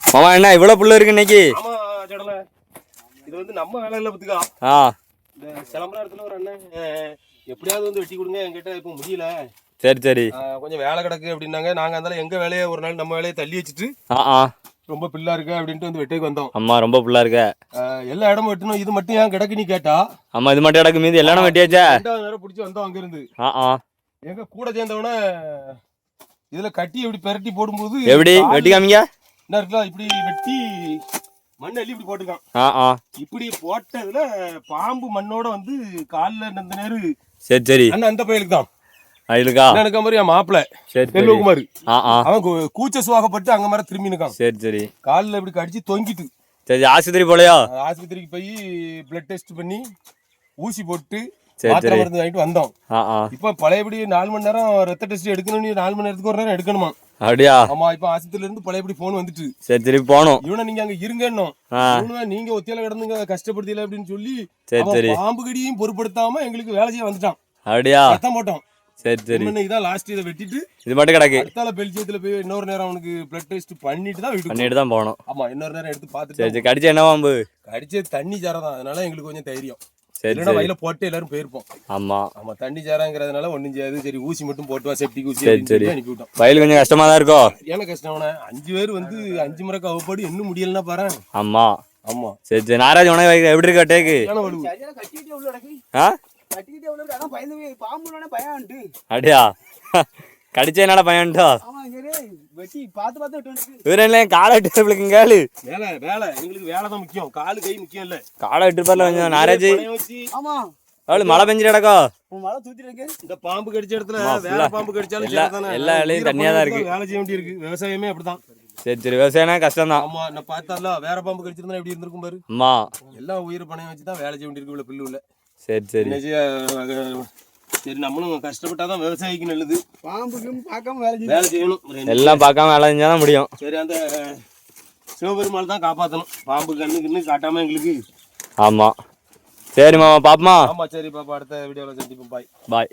மாமா என்ன இவ்வளோ புல்லு இருக்கு இன்னைக்கு? ஆமா இது வந்து நம்ம வேலை இல்லை பத்துக்கா. ஆ. இந்த சிலம்பர இடத்துல ஒரு அண்ணன் எப்படியாவது வந்து வெட்டி கொடுங்க என்கிட்ட இப்போ முடியல. சரி சரி. கொஞ்சம் வேலை கிடக்கு அப்படின்னாங்க. நாங்க அதனால எங்க வேலையை ஒரு நாள் நம்ம வேலையை தள்ளி வச்சுட்டு ஆ ரொம்ப பில்லா இருக்கு அப்படின்ட்டு வந்து வெட்டுக்கு வந்தோம். அம்மா ரொம்ப புல்லா இருக்க. எல்லா இடமும் வெட்டணும். இது மட்டும் ஏன் கிடக்கு நீ கேட்டா? அம்மா இது மட்டும் கிடக்கு மீதி எல்லாரும் வெட்டியாச்சா? ரெண்டாவது நேரம் பிடிச்சி வந்தோம் அங்க இருந்து ஆ ஆ. எங்க கூட சேர்ந்தவன இதுல கட்டி இப்படி பெரட்டி போடும்போது எப்படி? வெட்டி காமிங்க. என்ன இருக்குல்ல இப்படி வெட்டி மண் அள்ளி இப்படி போட்டுக்கான். இப்படி போட்டதுல பாம்பு மண்ணோட வந்து கால்ல இந்த நேரு சரி சரி. அந்த பையலுக்கு தான். அயிலுக்கா எனக்கு மாதிரி என் மாப்பிள்ள செல்வகுமார். அவன் கூச்ச சுவாகப்பட்டு அங்க மாதிரி திரும்பி நிக்கான். சரி சரி. காலில் இப்படி கடிச்சு தொங்கிட்டு. சரி ஆஸ்பத்திரி போலையா? ஆஸ்பத்திரிக்கு போய் பிளட் டெஸ்ட் பண்ணி ஊசி போட்டு மாத்திரை சரி. மருந்து வாங்கிட்டு வந்தோம். இப்போ பழையபடி நாலு மணி நேரம் ரத்த டெஸ்ட் எடுக்கணும் நாலு மணி நேரத்துக்கு ஒரு நேரம் எடுக்கணுமா? அப்படியா? ஆமா இப்போ ஆஸ்பத்திரியில இருந்து பழையபடி போன் வந்துட்டு. சரி சரி போகணும். இவனை நீங்க அங்க இருங்கன்னும். நீங்க ஒத்தியால கிடந்துங்க கஷ்டப்படுத்தல அப்படின்னு சொல்லி சரி சரி. பாம்பு கடியும் பொருட்படுத்தாம எங்களுக்கு வேலை செய்ய வந்துட்டான். அப்படியா? சத்தம் போட்டோம் சரி சரி. இன்னைக்கு தான் லாஸ்ட் இதை வெட்டிட்டு இது மட்டும் கிடக்கு. அடுத்தால பெல்ஜியத்துல போய் இன்னொரு நேரம் அவனுக்கு பிளட் டெஸ்ட் பண்ணிட்டு தான் வீட்டுக்கு பண்ணிட்டு தான் போகணும். ஆமா இன்னொரு நேரம் எடுத்து பார்த்துட்டு சரி கடிச்சா என்ன பாம்பு? கடிச்சது தண்ணி சாரம் அதனால எங்களுக்கு கொஞ்சம் தைரியம். இல்லைன்னா வயல போட்டு எல்லாரும் போயிருப்போம். ஆமா. ஆமா தண்ணி சாராங்கிறதுனால ஒண்ணும் செய்யாது. சரி ஊசி மட்டும் போட்டு வா செப்டிக் ஊசி சரி. அனுப்பி விட்டோம் வயல் கொஞ்சம் கஷ்டமா தான் இருக்கோ? ஏன்னா கஷ்டம் அஞ்சு பேர் வந்து அஞ்சு முறை கவப்பாடு இன்னும் முடியலன்னா பாரு. ஆமா. ஆமா. சரி சரி. நாராஜ் உனக்கு எப்படி இருக்கா டேக்கு ஏன்னா வலு? சரியான வெட்டி பார்த்து பார்த்து விட்டு வந்துட்டு இவரு என்ன காலை விட்டு கேளு வேலை வேலை. எங்களுக்கு வேலை தான் முக்கியம். காலு கை முக்கியம் இல்ல. காலை விட்டு பாருல கொஞ்சம் நாராஜ் பணையம் வச்சு. ஆமா. அவளு மழை பெஞ்சு கிடக்கோ? உன் மழை தூத்திட்டு இருக்கு இந்த பாம்பு கடிச்ச இடத்துல full-ஆ பாம்பு கடிச்சாலும் எல்லா-. எல்லா இலையும் தண்ணியா தான் இருக்கு. வேலை செய்ய வேண்டியிருக்கு. விவசாயமே அப்படிதான் சரி சரி விவசாயம்னா கஷ்டம் தான் ஆமா நான் பார்த்தால வேற பாம்பு கடிச்சிருந்தா எப்படி இருந்திருக்கும் பாரு. எல்லாம் உயிர் பணையம் வச்சு தான் வேலை செய்ய வேண்டியிருக்கு உள்ள பில்லு உள்ள. சரி சரி. சரி நம்மளும் கஷ்டப்பட்டாதான் விவசாயிக்கு நல்லது. பாம்புக்கும் பார்க்காம வேலை வேலை செய்யணும். எல்லாம் பார்க்காம வேலை செஞ்சா தான் முடியும். சரி அந்த சிவபெருமாள் தான் காப்பாத்தணும். பாம்பு கண்ணு கண்ணு காட்டாம எங்களுக்கு. ஆமா. சரி மாமா பாப்பமா? ஆமா சரி பாப்பா அடுத்த வீடியோல சந்திப்போம். பாய் பாய்